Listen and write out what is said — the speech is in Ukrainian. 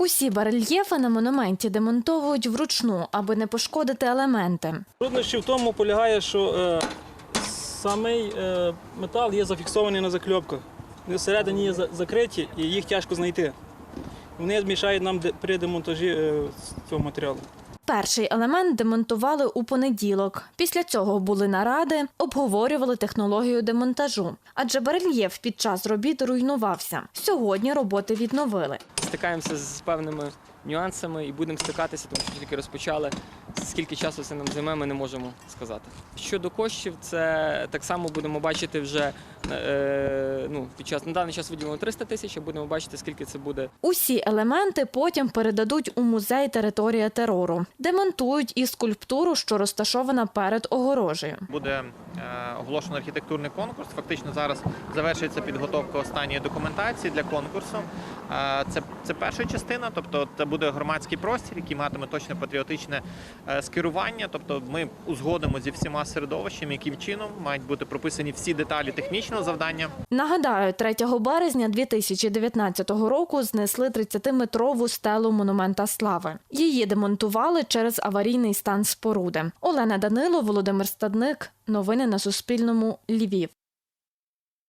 Усі барельєфи на монументі демонтовують вручну, аби не пошкодити елементи. Труднощі в тому полягає, що е, самий е, метал є зафіксований на закльопках. Всередині є закриті і їх тяжко знайти. Вони змішають нам при демонтажі е, цього матеріалу. Перший елемент демонтували у понеділок. Після цього були наради, обговорювали технологію демонтажу, адже барельєф під час робіт руйнувався. Сьогодні роботи відновили. Стикаємося з певними нюансами і будемо стикатися, тому що тільки розпочали. Скільки часу це нам займе, ми не можемо сказати. Щодо коштів, це так само будемо бачити вже е, ну, під час на даний час виділено 300 тисяч, а будемо бачити, скільки це буде Усі елементи потім передадуть у музей територія терору, демонтують і скульптуру, що розташована перед огорожею. Буде е, оголошено архітектурний конкурс. Фактично зараз завершується підготовка останньої документації для конкурсу. Е, Це, це перша частина, тобто це буде громадський простір, який матиме точно патріотичне е, скерування. Тобто ми узгодимо зі всіма середовищами, яким чином мають бути прописані всі деталі технічного завдання. Нагадаю, 3 березня 2019 року знесли 30-метрову стелу монумента слави. Її демонтували через аварійний стан споруди. Олена Данило, Володимир Стадник. Новини на Суспільному. Львів.